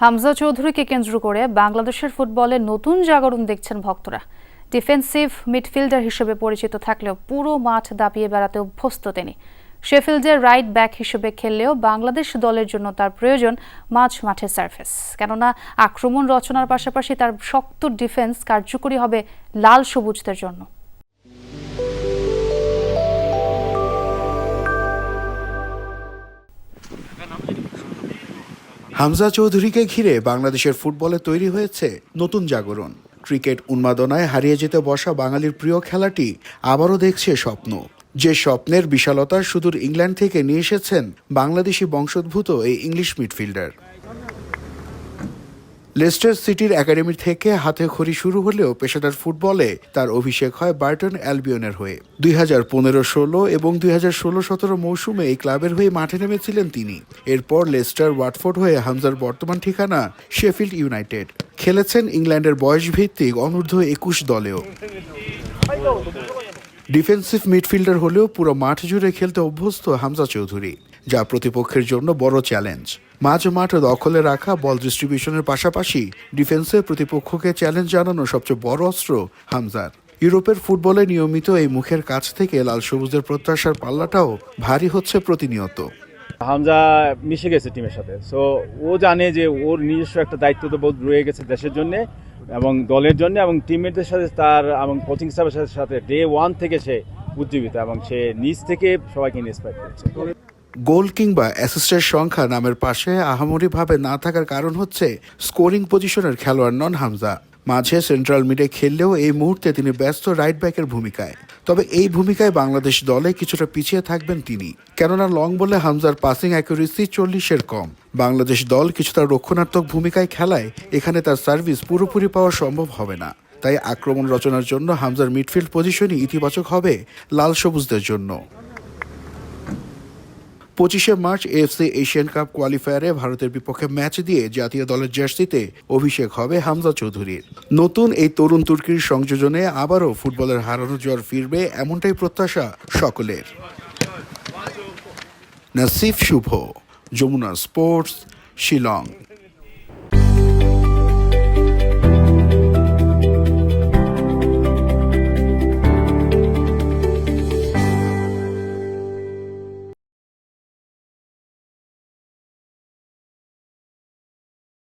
হামজা চৌধুরীকে কেন্দ্র করে বাংলাদেশের ফুটবলে নতুন জাগরণ দেখছেন ভক্তরা। ডিফেন্সিভ মিডফিল্ডার হিসেবে পরিচিত থাকলেও পুরো মাঠ দাপিয়ে বেড়াতে অভ্যস্ত তিনি। শেফিল্ডের রাইট ব্যাক হিসেবে খেললেও বাংলাদেশ দলের জন্য তার প্রয়োজন মাঝ মাঠের সার্ফেস কেননা আক্রমণ রচনার পাশাপাশি তার শক্ত ডিফেন্স কার্যকরী হবে লাল সবুজদের জন্য। হামজা চৌধুরীকে ঘিরে বাংলাদেশের ফুটবলে তৈরি হয়েছে নতুন জাগরণ। ক্রিকেট উন্মাদনায় হারিয়ে যেতে বসা বাঙালির প্রিয় খেলাটি আবারও দেখছে স্বপ্ন। যে স্বপ্নের বিশালতা সুদূর ইংল্যান্ড থেকে নিয়ে এসেছেন বাংলাদেশি বংশোদ্ভূত এই ইংলিশ মিডফিল্ডার। লেস্টার সিটির একাডেমি থেকে হাতে খড়ি শুরু হলেও পেশাদার ফুটবলে তার অভিষেক হয় বার্টন অ্যালবিয়নের হয়ে। দুই হাজার পনেরো, ষোলো এবং দুই হাজার ষোলো, সতেরো মৌসুমে এই ক্লাবের হয়ে মাঠে নেমেছিলেন তিনি। এরপর লেস্টার ওয়াটফোর্ড হয়ে হামজার বর্তমান ঠিকানা শেফিল্ড ইউনাইটেড। খেলেছেন ইংল্যান্ডের বয়সভিত্তিক অনূর্ধ্ব একুশ দলেও। ডিফেন্সিভ মিডফিল্ডার হলেও পুরো মাঠ জুড়ে খেলতে অভ্যস্ত হামজা চৌধুরী। যা প্রতিপক্ষের জন্য বড় চ্যালেঞ্জ। মাঝ মাঠ দখলে রাখা বল ডিস্ট্রিবিউশনের পাশাপাশি ডিফেন্সে প্রতিপক্ষকে চ্যালেঞ্জ জানানো সবচেয়ে বড় অস্ত্র হামজার। ইউরোপের ফুটবলে নিয়মিত এই মুখের কাছ থেকে লাল সবুজের প্রত্যাশার পাল্লাটাও ভারী হচ্ছে প্রতিনিয়ত। হামজা মিশে গেছে টিমের সাথে। সো ও জানে যে ওর নিজস্ব একটা দায়িত্ব তো বোধ রয়ে গেছে দেশের জন্য এবং দলের জন্য এবং টিমমেটদের সাথে তার এবং কোচিং স্টাফের সাথে সাথে ডে ওয়ান থেকে সে উজ্জীবিত এবং সে নিজ থেকে সবাইকে ইন্সপায়ার করছে। গোল কিংবা অ্যাসিস্টের সংখ্যা নামের পাশে আহামরিভাবে না থাকার কারণ হচ্ছে স্কোরিং পজিশনের খেলোয়াড় নন হামজা। মাঝে সেন্ট্রাল মিডে খেললেও এই মুহূর্তে তিনি ব্যস্ত রাইট ব্যাকের ভূমিকায়। তবে এই ভূমিকায় বাংলাদেশ দলে কিছুটা পিছিয়ে থাকবেন তিনি। কেননা লং বলে হামজার পাসিং অ্যাকুরেসি চল্লিশের কম। বাংলাদেশ দল কিছুটা রক্ষণাত্মক ভূমিকায় খেলায় এখানে তার সার্ভিস পুরোপুরি পাওয়া সম্ভব হবে না। তাই আক্রমণ রচনার জন্য হামজার মিডফিল্ড পজিশনই ইতিবাচক হবে লাল সবুজদের জন্য। পঁচিশে মার্চ এফসি এশিয়ান কাপ কোয়ালিফায়ারে ভারতের বিপক্ষে ম্যাচ দিয়ে জাতীয় দলের জার্সিতে অভিষেক হবে হামজা চৌধুরীর। নতুন এই তরুণ তুর্কির সংযোজনে আবারও ফুটবলের হারানো জ্বর ফিরবে এমনটাই প্রত্যাশা সকলের। নাসিফ শুভ, যমুনা স্পোর্টস, শিলং।